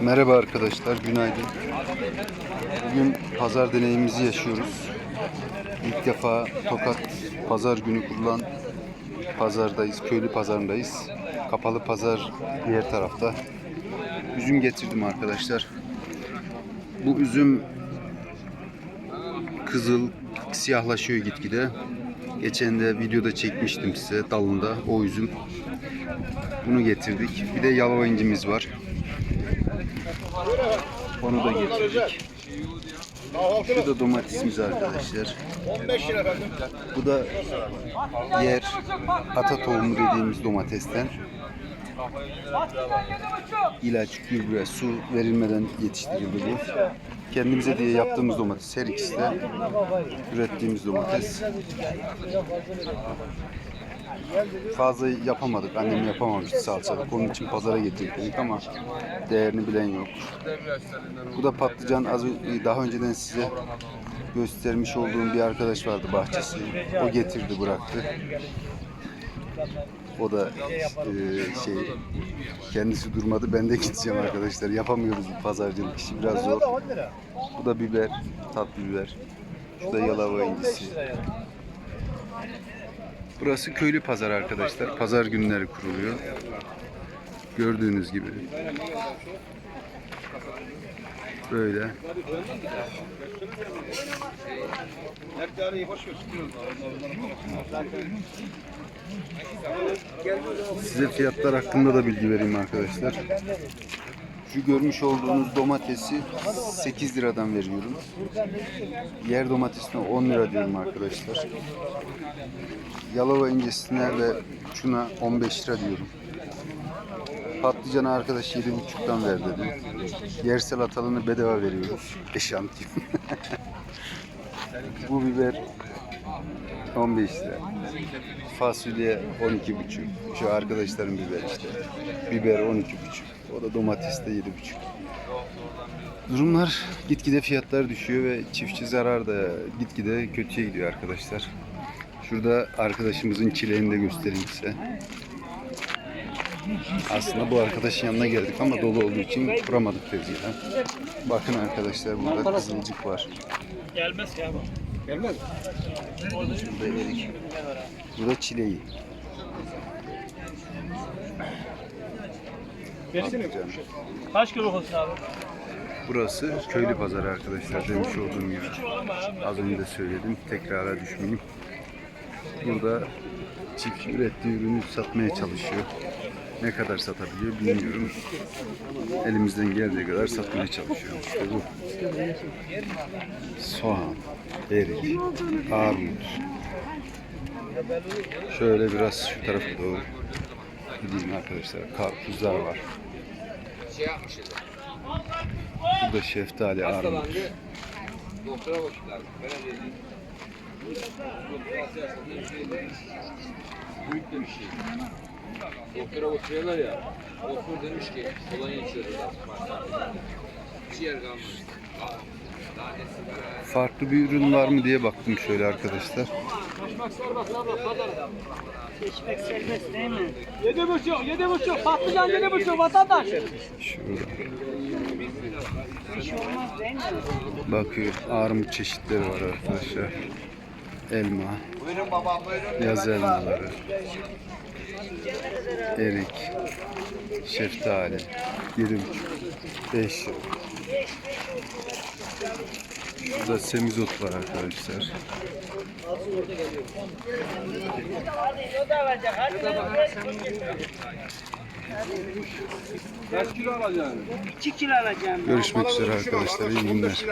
Merhaba arkadaşlar, günaydın. Bugün pazar deneyimimizi yaşıyoruz. İlk defa Tokat pazar günü kurulan pazardayız, köylü pazarındayız. Kapalı pazar diğer tarafta. Üzüm getirdim arkadaşlar. Bu üzüm kızıl, siyahlaşıyor gitgide. Geçen de videoda çekmiştim size dalında o üzüm. Bunu getirdik. Bir de yalova incimiz var. Onu da getirdik. Şu da domatesimiz arkadaşlar. 15 lira efendim. Bu da yer ata tohumu dediğimiz domatesten. İlaç, gübre, su verilmeden yetiştirildi bu. Kendimize diye yaptığımız domates. Her ikisi de ürettiğimiz domates. Fazla yapamadık. Annem yapamamıştı salçalık. Onun için pazara getirdik ama değerini bilen yok. Bu da patlıcan. Az daha önceden size göstermiş olduğum bir arkadaş vardı bahçesi. O getirdi bıraktı. O da e, şey kendisi durmadı. Ben de gideceğim arkadaşlar. Yapamıyoruz bu pazarcılık işi biraz zor. 10 lira. Bu da biber, tatlı biber. Şu da yalava incisi. Burası köylü pazar arkadaşlar. Pazar günleri kuruluyor. Gördüğünüz gibi. Böyle. Size fiyatlar hakkında da bilgi vereyim arkadaşlar. Şu görmüş olduğunuz domatesi 8 liradan veriyorum. Yer domatesine 10 lira diyorum arkadaşlar. Yalova incesine ve şuna 15 lira diyorum. Patlıcanı arkadaş 7,5'tan ver dedi. Yer salatalığını bedava veriyoruz. Eşantiyon. Bu biber 15 lira. Fasulye 12,5. Şu arkadaşların biber işte. Biber 12,5. O da domates de 7,5. Durumlar gitgide fiyatlar düşüyor ve çiftçi zarar da gitgide kötüye gidiyor arkadaşlar. Şurada arkadaşımızın çileğini de göstereyim size. Aslında bu arkadaşın yanına geldik ama dolu olduğu için kuramadık tezgahı. Bakın arkadaşlar burada kızılcık var. Gelmez ki abi. Gelmez. Burada erik. Burada çileği. Versene. Patlıcan. Kaç kilo olsun abi? Burası köylü pazarı arkadaşlar demiş olduğum gibi. Az önce de söyledim. Tekrara düşmeyeyim. Burada çiftçi ürettiği ürünü satmaya çalışıyor. Ne kadar satabiliyor bilmiyorum. Elimizden geldiği kadar satmaya çalışıyor. İşte bu. Soğan, erik, armut. Şöyle biraz şu tarafa doğru gideyim arkadaşlar. Karpuzlar var. Burada şeftali, armut. Doktora bakıyorlar. Böyle dedi. Büyük de bir şey. Doktora bakıyorlar ya. Doktor demiş ki kolonya içiyoruz artık. Ciğer kalmış. Eski. Farklı bir ürün var mı diye baktım şöyle arkadaşlar. Geçmek serbest değil mi? Yedi buçuk, yedi buçuk. Patlıcan yedi buçuk vatandaş. Şurada. Şey? Bakıyor armut çeşitleri var arkadaşlar. Elma, Buyurun babam buyurun. yaz elmaları, erik, şeftali, 7,5, 5 lira. Şurada semizot var arkadaşlar. Kaç kilo alacaksın? 2 kilo alacağım. Görüşmek üzere arkadaşlar. İyi günler.